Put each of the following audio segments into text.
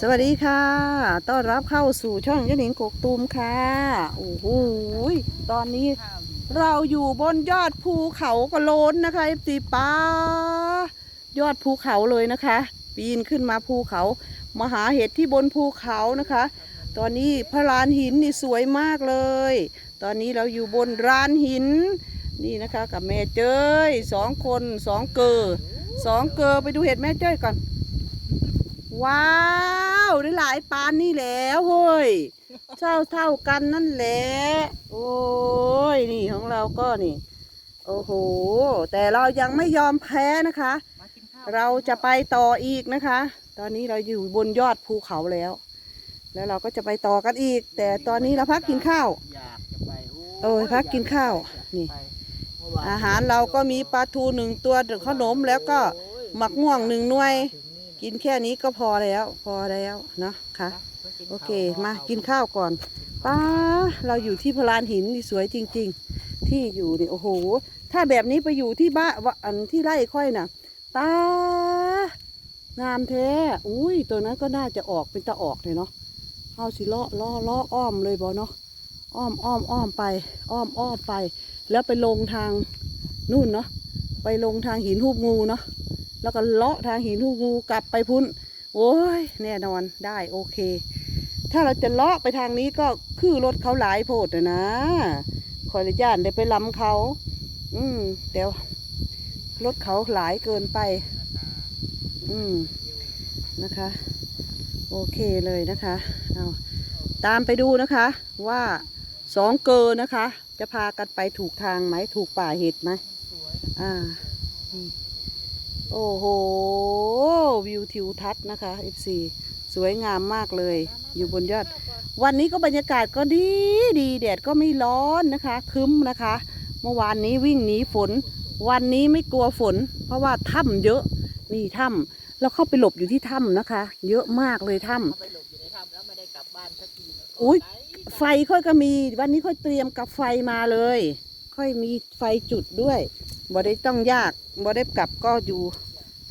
สวัสดีค่ะ ต้อนรับเข้าสู่ช่องยะหนิงกกตูมค่ะ โอ้โห ตอนนี้เราอยู่บนยอดภูเขากระโลนนะคะสีป้ายอดภูเขาเลยนะคะ ปีนขึ้นมาภูเขา มาหาเห็ดที่บนภูเขานะคะ ตอนนี้พระลานหินนี่สวยมากเลย ตอนนี้เราอยู่บนรานหิน นี่นะคะกับแม่เจ้ยสองคนสองเกอสองเกอไปดูเห็ดแม่เจ้ยก่อน ว้าว ได้หลายปานนี่แล้วเฮ้ยเท่าเท่ากันนั่นแหละโอ้ยนี่ของเราก็นี่ โอ้โห แต่เรายังไม่ยอมแพ้นะคะ เราจะไปต่ออีกนะคะ ตอนนี้เราอยู่บนยอดภูเขาแล้ว แล้วเราก็จะไปต่อกันอีก แต่ตอนนี้เราพักกินข้าวอยากจะไปโอ้ยพักกินข้าวนี่ อาหารเราก็มีปลาทูหนึ่งตัวขนมแล้วก็หมักม่วงหนึ่งหน่วย กินแค่นี้ก็พอแล้ว พอแล้วเนาะค่ะ โอเค มากินข้าวก่อน ป้า เราอยู่ที่พลานหินนี่สวยจริง ๆ ที่อยู่นี่โอ้โห ถ้าแบบนี้ไปอยู่ที่บ้านวะอันที่ไร่ค่อยน่ะป้างามแท้ อุ้ย ตัวนั้นก็น่าจะออกเป็นตะออกเลยเนาะเอาสิเลาะเลาะเลาะอ้อมเลยบอเนาะ อ้อมอ้อมอ้อมไป อ้อมอ้อมไป แล้วไปลงทางนู่นเนาะ ไปลงทางหินหูบงูเนาะ แล้วก็เลาะทางหินหูบงูกลับไปพุ่นโอ้ยแน่นอนได้โอเค ถ้าเราจะเลาะไปทางนี้ก็คือรถเขาหลายโพดนะนะขออนุญาตได้ไปล้ำเขา อืมเดี๋ยวรถเขาหลายเกินไป อืมนะคะ โอเคเลยนะคะเอาตามไปดูนะคะว่าสองเกอนะคะ จะพากันไปถูกทางไหมถูกป่าเห็ดไหมอ่าอืม โอ้โห วิวทิวทัศน์นะคะ FC สวยงามมากเลย อยู่บนยอด วันนี้ก็บรรยากาศก็ดีดีแดดก็ไม่ร้อนนะคะครึ้มนะคะ เมื่อวานนี้วิ่งหนีฝน วันนี้ไม่กลัวฝน เพราะว่าถ้ำเยอะนี่ถ้ำเราเข้าไปหลบอยู่ที่ถ้ำนะคะ เยอะมากเลยถ้ำไปหลบอยู่ในถ้ำแล้วไม่ได้กลับบ้านสักทีอุ๊ยไฟค่อยก็มี วันนี้ค่อยเตรียมกับไฟมาเลย ค่อยมีไฟจุดด้วย บ่ได้ต้องยากบ่ได้กลับก็อยู่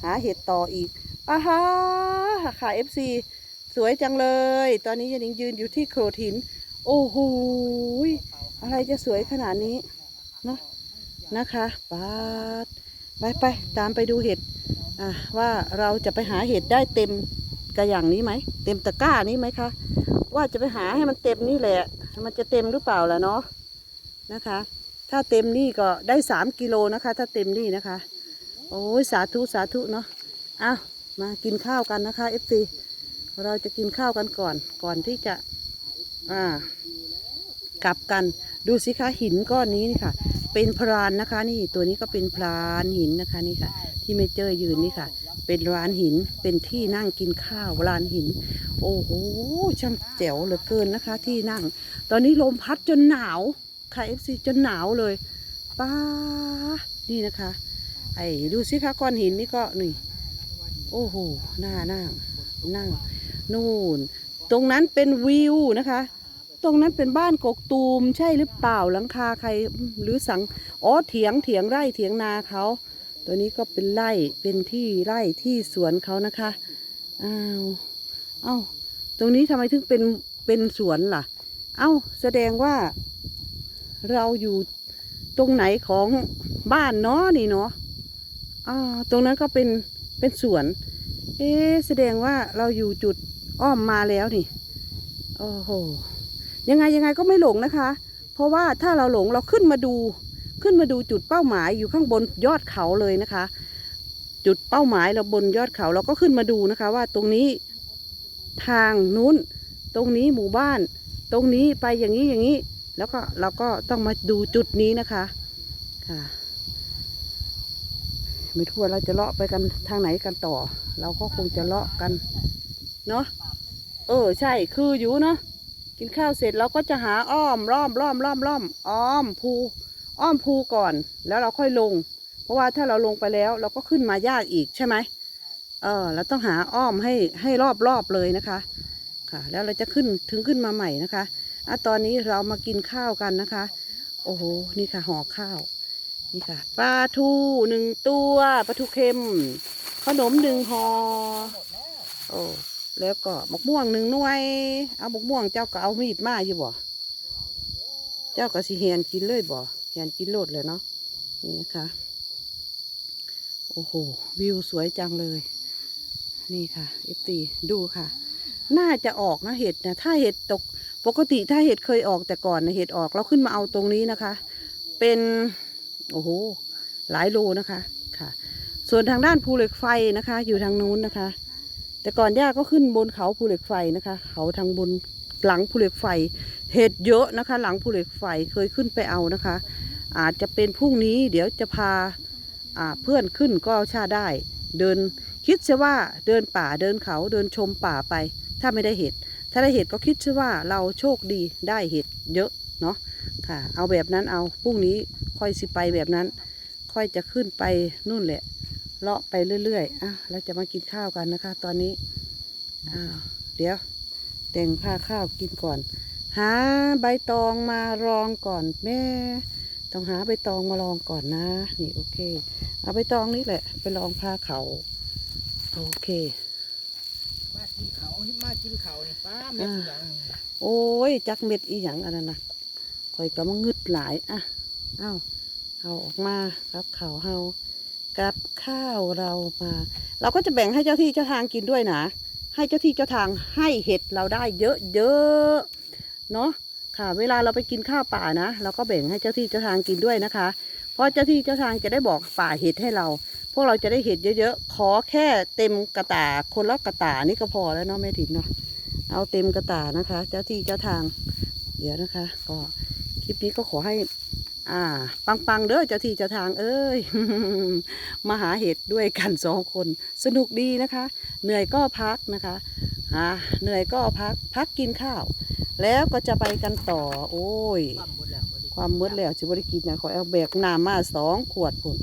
หาเห็ดต่ออีกอ้าฮาค่ะ FC สวยจังเลย ตอนนี้ยันยืนอยู่ที่โขดหิน โอ้โหอะไรจะสวยขนาดนี้เนาะนะคะปาดไปไปตามไปดูเห็ดอะว่าเราจะไปหาเห็ดได้เต็มกระอย่างนี้ไหม เต็มตะกร้านี้ไหมคะ ว่าจะไปหาให้มันเต็มนี่แหละ มันจะเต็มหรือเปล่าล่ะเนาะนะคะ ถ้าเต็มนี่ก็ได้สามกิโลนะคะ ถ้าเต็มนี่นะคะ โอ้ยสาธุสาธุเนาะอ้าวมากินข้าวกันนะคะเอฟซีเราจะกินข้าวกันก่อน ก่อนที่จะอ่ากลับกัน ดูสิคะหินก้อนนี้นี่ค่ะ เป็นพรานนะคะ นี่ตัวนี้ก็เป็นพรานหินนะคะนี่ค่ะ ที่ไม่เจอยืนนี่ค่ะ เป็นร้านหินเป็นที่นั่งกินข้าวร้านหิน โอ้โหช่างแจ๋วเหลือเกินนะคะ ที่นั่ง ตอนนี้ลมพัดจนหนาว ค่ะเอฟซีจนหนาวเลยป้านี่นะคะ ไอ้ดูสิคะก้อนหินนี่ก็นี่โอ้โหหน้านั่งนั่งนู่น ตรงนั้นเป็นวิวนะคะ ตรงนั้นเป็นบ้านกกตูมใช่หรือเปล่าหลังคาใครหรือสังอ๋อเถียงเถียงไร่เถียงนาเขาตัวนี้ก็เป็นไร่เป็นที่ไร่ที่สวนเขานะคะอ้าวเอ้าตรงนี้ทำไมถึงเป็นเป็นสวนล่ะ เอ้าแสดงว่า เราอยู่ตรงไหนของบ้านเนาะนี่เนาะอ่าตรงนั้นก็เป็นเป็นสวน เอ๊ะแสดงว่าเราอยู่จุดอ้อมมาแล้วนี่โอ้โหยังไงยังไงก็ไม่หลงนะคะ เพราะว่าถ้าเราหลงเราขึ้นมาดู ขึ้นมาดูจุดเป้าหมายอยู่ข้างบนยอดเขาเลยนะคะ จุดเป้าหมายเราบนยอดเขาเราก็ขึ้นมาดูนะคะ ว่าตรงนี้ทางนู้น ตรงนี้หมู่บ้าน ตรงนี้ไปอย่างนี้อย่างนี้ แล้วก็เราก็ต้องมาดูจุดนี้นะคะค่ะ ไม่ทั่วเราจะเลาะไปกันทางไหนกันต่อ เราก็คงจะเลาะกันเนาะเออใช่คืออยู่เนาะกินข้าวเสร็จเราก็จะหาอ้อมล้อมล้อมล้อมล้อมอ้อมภูอ้อมภูก่อน แล้วเราค่อยลง เพราะว่าถ้าเราลงไปแล้ว เราก็ขึ้นมายากอีกใช่ไหมเออเราต้องหาอ้อมให้ให้รอบรอบเลยนะคะ ค่ะ แล้วเราจะขึ้นถึงขึ้นมาใหม่นะคะ อะตอนนี้เรามากินข้าวกันนะคะ โอ้โห นี่ค่ะห่อข้าว นี่ค่ะ ปลาทูหนึ่งตัว ปลาทูเค็ม ขนมหนึ่งห่อ โอ้ แล้วก็มะม่วงหนึ่งหน่วย เอามะม่วงเจ้าก็เอามีดมาอยู่บ่ เจ้าก็สิเฮียนกินเลยบ่เฮียนกินโลดเลยเนาะ นี่นะคะ โอ้โห วิวสวยจังเลย นี่ค่ะเอฟตีดูค่ะ น่าจะออกนะเห็ดนะ ถ้าเห็ดตก ปกติถ้าเห็ดเคยออกแต่ก่อนนะเห็ดออกเราขึ้นมาเอาตรงนี้นะคะ เป็นโอ้โหหลายโลนะคะค่ะ ส่วนทางด้านภูเหล็กไฟนะคะ อยู่ทางนู้นนะคะ แต่ก่อนย่าก็ขึ้นบนเขาภูเหล็กไฟนะคะ เขาทางบนหลังภูเหล็กไฟ เห็ดเยอะนะคะ หลังภูเหล็กไฟเคยขึ้นไปเอานะคะ อาจจะเป็นพรุ่งนี้เดี๋ยวจะพาเพื่อนขึ้นก็ชาได้ เดินคิดซะว่าเดินป่าเดินเขาเดินชมป่าไป ถ้าไม่ได้เห็ด ถ้าได้เห็ดก็คิดซะว่าเราโชคดีได้เห็ดเยอะเนาะค่ะ เอาแบบนั้นเอาพรุ่งนี้ค่อยสิไปแบบนั้น ค่อยจะขึ้นไปนู่นแหละเลาะไปเรื่อยๆอะเราจะมากินข้าวกันนะคะ ตอนนี้อ้าวเดี๋ยว แต่งผ้าข้าวกินก่อน หาใบตองมารองก่อนแม่ ต้องหาใบตองมาลองก่อนนะ นี่โอเค เอาใบตองนี่แหละ ไปลองผ้าเขา โอเค กินเขามากินเขาเนี่ยป้าแม่นอย่างนี้โอ้ย จักเม็ดอีหยังอันนั้นนะคอยก็มางึดหลายอะเอาเอาออกมากับข้าวเฮากับข้าวเรามา เราก็จะแบ่งให้เจ้าที่เจ้าทางกินด้วยนะ ให้เจ้าที่เจ้าทางให้เห็ดเราได้เยอะๆเนาะค่ะ เวลาเราไปกินข้าวป่านะเราก็แบ่งให้เจ้าที่เจ้าทางกินด้วยนะคะ เพราะเจ้าที่เจ้าทางจะได้บอกป่าเห็ดให้เรา พวกเราจะได้เห็ดเยอะๆ ขอแค่เต็มกระตาคนละกระตานี่ก็พอแล้วเนาะแม่ถิ่นเนาะเอาเต็มกระตานะคะ เจ้าที่เจ้าทาง เดี๋ยวนะคะ ก็คลิปนี้ก็ขอให้ อ่า ปังๆเด้อเจ้าที่เจ้าทาง เอ้ยมาหาเห็ดด้วยกันสองคน สนุกดีนะคะ เหนื่อยก็พักนะคะอ่าเหนื่อยก็พักพักกินข้าว แล้วก็จะไปกันต่อ โอ้ย ความหมดแล้วบ่ได้ความมืดแล้วสิบริกินนะขอเอาแบกน้ำมาสองขวดผล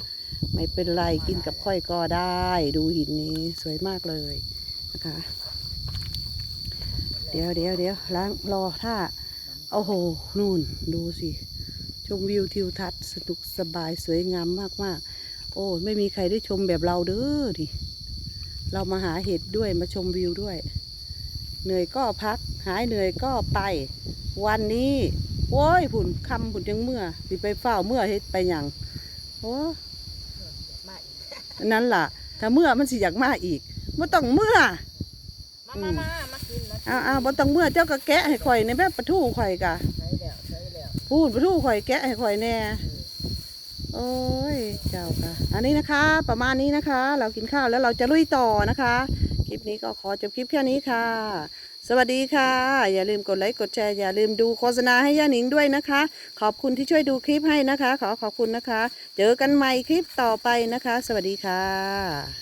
ไม่เป็นไรกินกับค่อยก็ได้ ดูหินนี้สวยมากเลยนะคะ เดี๋ยวเดี๋ยวเดี๋ยวล้างรอถ้าโอ้โหนู่นดูสิ ชมวิวทิวทัศน์สนุกสบายสวยงามมากมากๆโอ้ไม่มีใครได้ชมแบบเราเด้อดิเรามาหาเห็ดด้วยมาชมวิวด้วย เหนื่อยก็พัก หายเหนื่อยก็ไป วันนี้ โว้ยผุนคำผุนจังเมื่อสิไปเฝ้าเมื่อเฮ็ดไปหยังโอ้มาอีกนั่นล่ะ ถ้าเมื่อมันสิอยากมาอีกบ่ต้องเมื่อมามามามากินมากินอ้าวอ้าวบ่ต้องเมื่อเจ้าก็แกะให้ข่อยในแบบปลาทูข่อยกะใช้แล้วใช้แล้วพูดปลาทูข่อยแกะให้ข่อยแน่โอ้ยเจ้าค่ะ อันนี้นะคะ ประมาณนี้นะคะ เรากินข้าวแล้วเราจะลุยต่อนะคะ คลิปนี้ก็ขอจบคลิปแค่นี้ค่ะ สวัสดีค่ะ อย่าลืมกดไลค์กดแชร์อย่าลืมดูโฆษณาให้ย่าหนิงด้วยนะคะ ขอบคุณที่ช่วยดูคลิปให้นะคะ ขอขอบคุณนะคะ เจอกันใหม่คลิปต่อไปนะคะ สวัสดีค่ะ